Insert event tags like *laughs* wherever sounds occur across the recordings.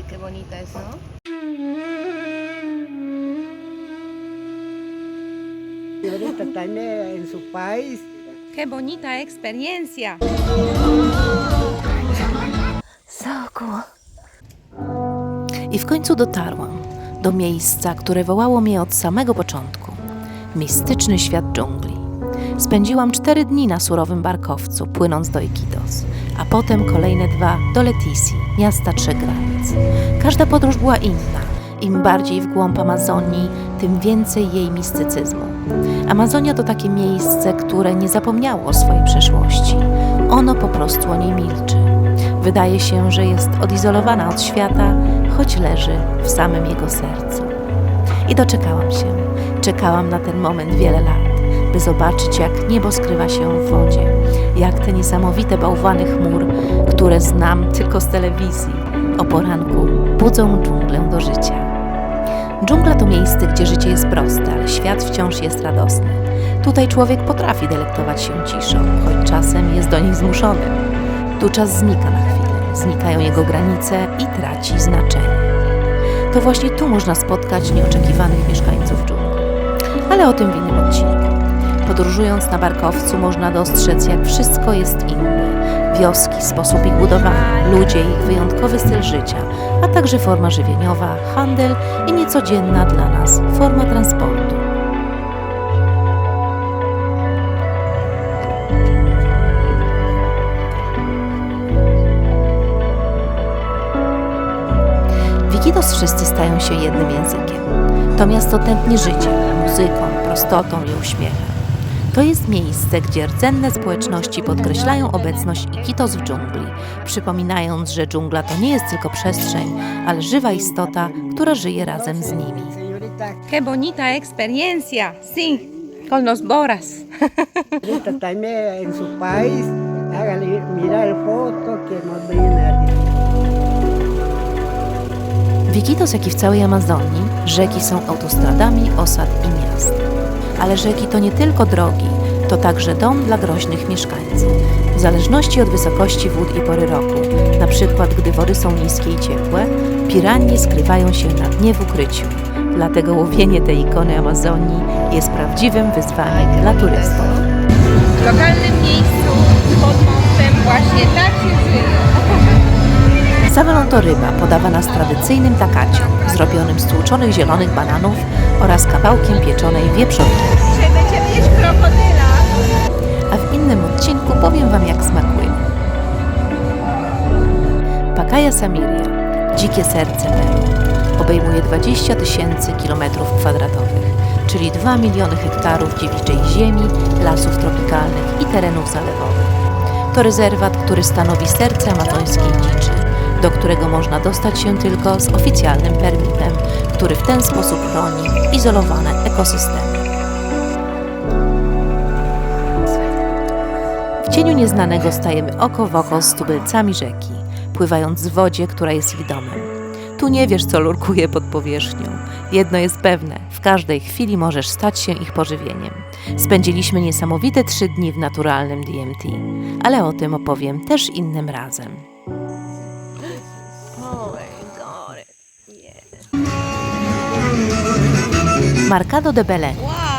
Ay, qué bonita es, ¿no? Y ahorita están eh, en su país. Qué bonita experiencia. I w końcu dotarłam do miejsca, które wołało mnie od samego początku mistyczny świat dżungli. Spędziłam cztery dni na surowym barkowcu, płynąc do Iquitos, a potem kolejne dwa do Letici, miasta trzech granic. Każda podróż była inna. Im bardziej w głąb Amazonii, tym więcej jej mistycyzmu. Amazonia to takie miejsce, które nie zapomniało o swojej przeszłości. Ono po prostu o niej milczy. Wydaje się, że jest odizolowana od świata, choć leży w samym jego sercu. I doczekałam się. Czekałam na ten moment wiele lat, by zobaczyć, jak niebo skrywa się w wodzie, jak te niesamowite bałwany chmur, które znam tylko z telewizji, o poranku budzą dżunglę do życia. Dżungla to miejsce, gdzie życie jest proste, ale świat wciąż jest radosny. Tutaj człowiek potrafi delektować się ciszą, choć czasem jest do niej zmuszony. Tu czas znika na chwilę, znikają jego granice i traci znaczenie. To właśnie tu można spotkać nieoczekiwanych mieszkańców dżungli. Ale o tym w innym odcinku. Podróżując na barkowcu można dostrzec, jak wszystko jest inne. Wioski, sposób ich budowania, ludzie, ich wyjątkowy styl życia, a także forma żywieniowa, handel i niecodzienna dla nas forma transportu. W Iquitos wszyscy stają się jednym językiem. To miasto tętni życiem, muzyką, prostotą i uśmiechem. To jest miejsce, gdzie rdzenne społeczności podkreślają obecność Iquitos w dżungli, przypominając, że dżungla to nie jest tylko przestrzeń, ale żywa istota, która żyje razem z nimi. Qué bonita experiencia. Sí, con los boras. *laughs* ahorita están en su país. Hágale mirar foto que nos brinda. W Iquitos, jak i w całej Amazonii, rzeki są autostradami osad i miast. Ale rzeki to nie tylko drogi, to także dom dla groźnych mieszkańców. W zależności od wysokości wód i pory roku, na przykład gdy wody są niskie i ciepłe, piranie skrywają się na dnie w ukryciu. Dlatego łowienie tej ikony Amazonii jest prawdziwym wyzwaniem dla turystów. W lokalnym miejscu pod mostem właśnie tak się żyje. Sawelon to ryba podawana z tradycyjnym takacią, zrobionym z tłuczonych zielonych bananów oraz kawałkiem pieczonej wieprzowiny. Dzisiaj będziemy jeść krokodyla. a w innym odcinku powiem Wam, jak smakuje. Pakaja Samiria, dzikie serce Peru, obejmuje 20 tysięcy kilometrów kwadratowych, czyli 2 miliony hektarów dziewiczej ziemi, lasów tropikalnych i terenów zalewowych. To rezerwat, który stanowi serce amazońskiej dziczy, do którego można dostać się tylko z oficjalnym permitem, który w ten sposób chroni izolowane ekosystemy. W cieniu nieznanego stajemy oko w oko z tubylcami rzeki, pływając w wodzie, która jest ich domem. Tu nie wiesz, co lurkuje pod powierzchnią. Jedno jest pewne, w każdej chwili możesz stać się ich pożywieniem. Spędziliśmy niesamowite trzy dni w naturalnym DMT, ale o tym opowiem też innym razem. Marcado de Belén,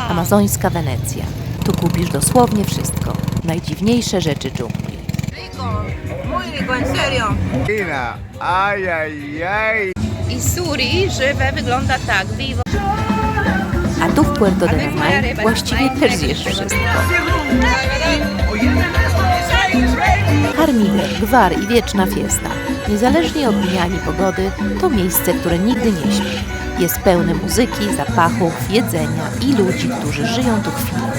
amazońska Wenecja. Tu kupisz dosłownie wszystko. Najdziwniejsze rzeczy dżungli. Rico. Muy rico, en serio. Mira, ay, ay, ay. I suri żywe wygląda tak, vivo. A tu w Puerto de la Mar właściwie też zjesz wszystko. Harmider, gwar i wieczna fiesta. Niezależnie od dnia ani pogody, to miejsce, które nigdy nie śpi. Jest pełne muzyki, zapachów, jedzenia i ludzi, którzy żyją tu chwilę.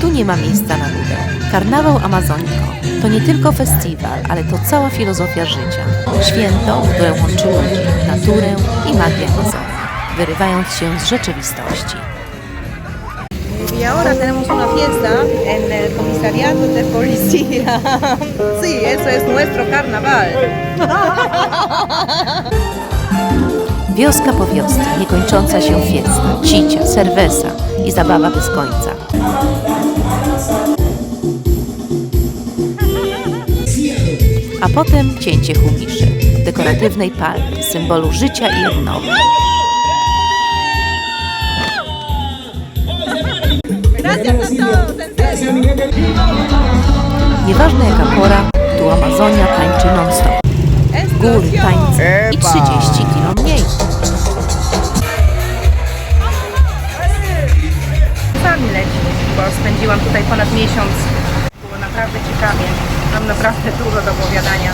Tu nie ma miejsca na nudę. Karnawał Amazoniko to nie tylko festiwal, ale to cała filozofia życia. Święto, które łączy ludzi, naturę i magię Amazonii, wyrywając się z rzeczywistości. Y ahora tenemos una fiesta en el comisariato de policía. Sí, eso es nuestro carnaval. *laughs* Wioska po wiosce, niekończąca się fiesta, cicia, serwesa i zabawa bez końca. A potem cięcie humiszy, dekoratywnej palmy, symbolu życia i odnowy. Nieważne jaka pora, tu Amazonia tańczy non-stop. Góry, tańce i 30 kilo Spędziłam tutaj ponad miesiąc. Było naprawdę ciekawie. Mam naprawdę dużo do opowiadania.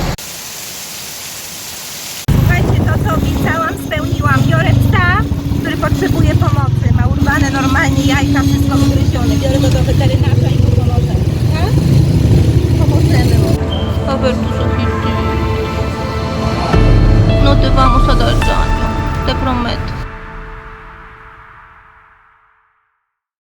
Słuchajcie, to co obiecałam, spełniłam. Biorę psa, który potrzebuje pomocy. Ma urwane normalnie jajka, wszystko ugryzione. Biorę go do weterynarza i mu pomoże. Tak? Pomożemy mu. No te wam a. Te prometo.